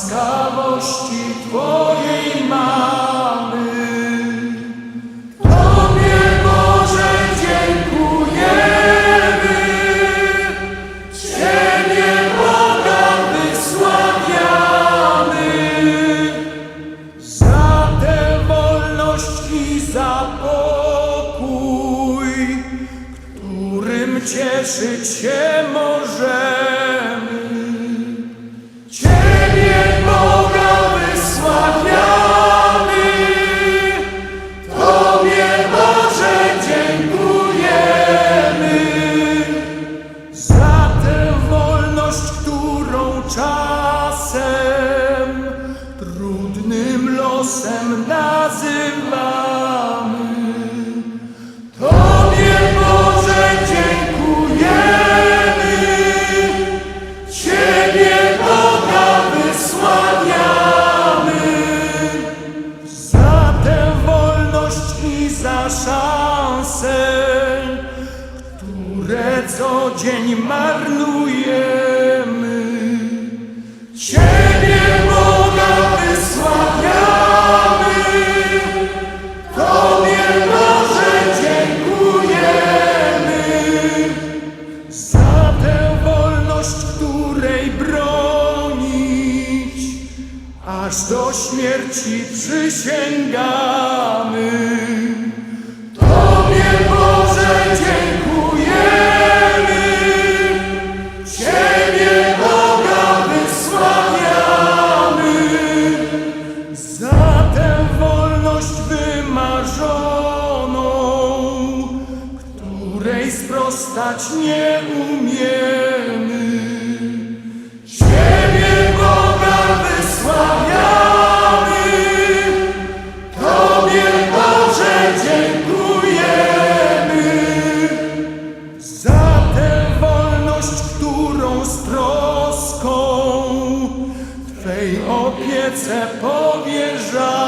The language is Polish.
łaskawości Twojej mamy. Tobie Boże dziękujemy, Ciebie Boga wysławiamy. Za tę wolność i za pokój, którym cieszyć się możemy. Losem nazywamy. Tobie Boże dziękujemy, Ciebie Boga wysławiamy za tę wolność i za szanse, które co dzień marnujemy. Aż do śmierci przysięgamy. Tobie Boże dziękujemy, Ciebie Boga wysławiamy za tę wolność wymarzoną, której sprostać nie umiemy. opiece powierzam.